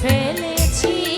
ফেলেছি।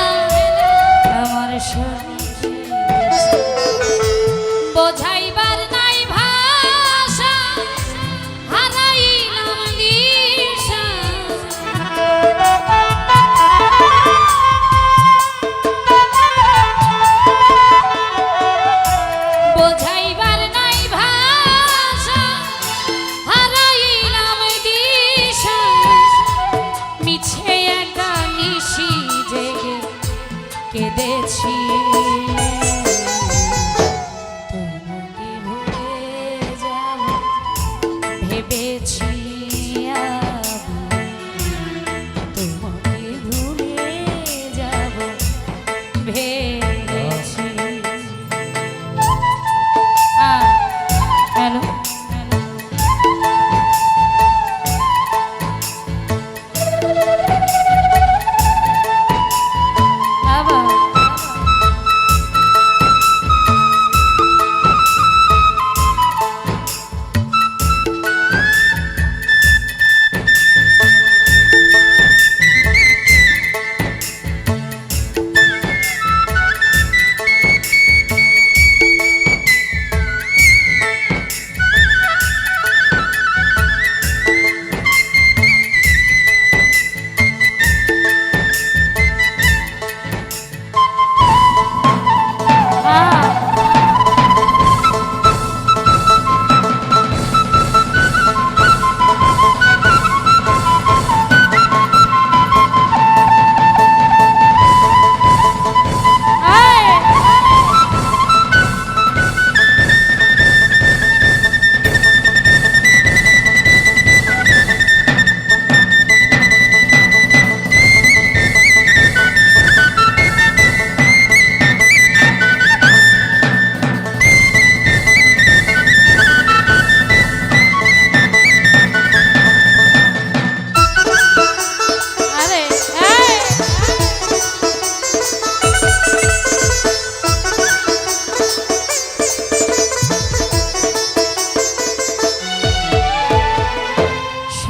সংসার বোঝা ভেবেছি।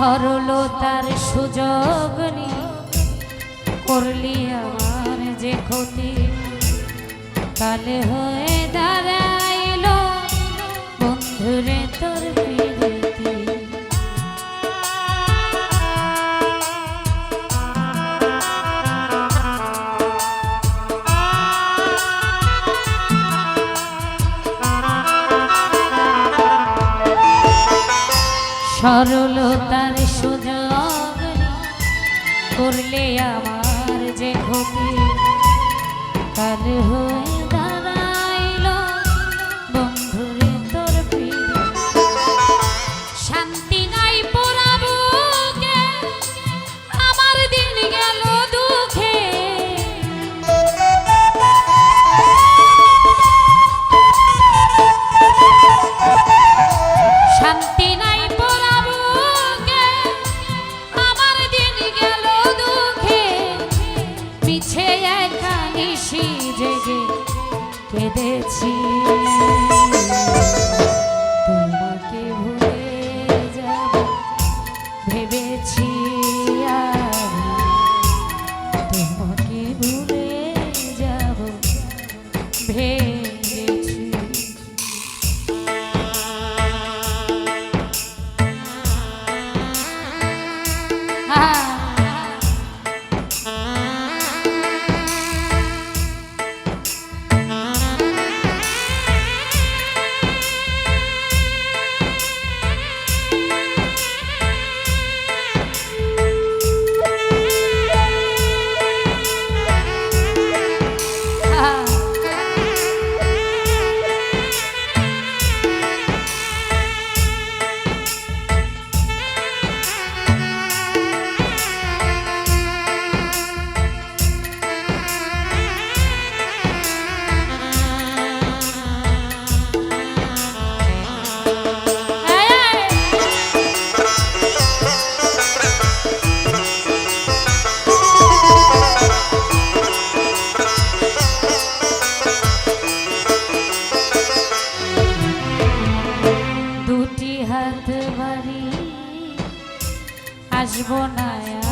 সরলতার সুযোগ নিয়ে করলি আমার যে ক্ষতি। কালে হয়ে দাঁড়াইল বন্ধুরে তোর সরলতার সুযোগ করলে আমার যে ক্ষতি কাল হয়ে পিছে একা নিশি জেগে কেঁদেছি।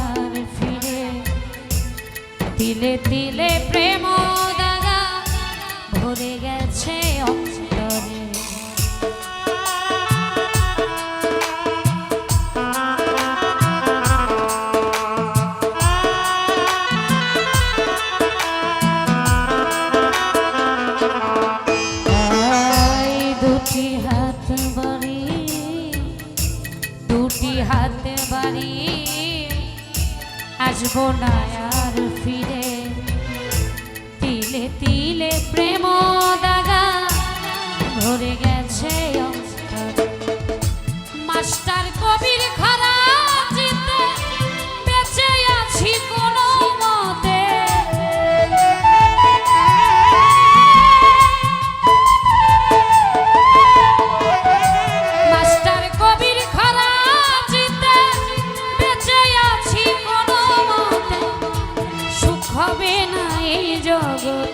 আর ফিরে। তিলে তিলে প্রেম দাদা ভরে গেছে অন্তরে আসব না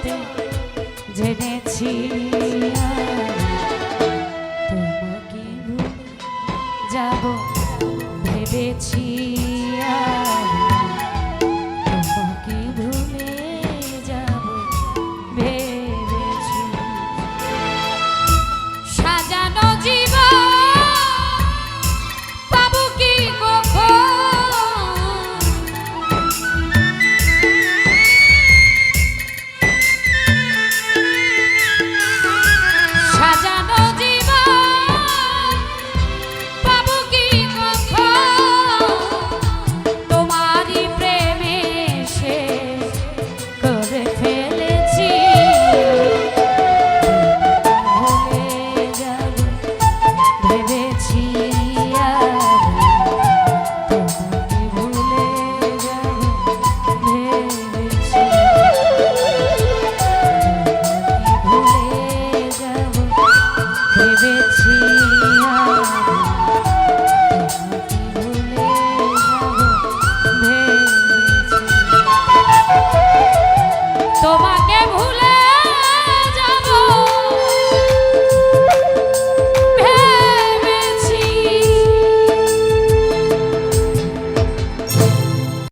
জগতে জেনেছি তোমাকে যাব ভেবেছি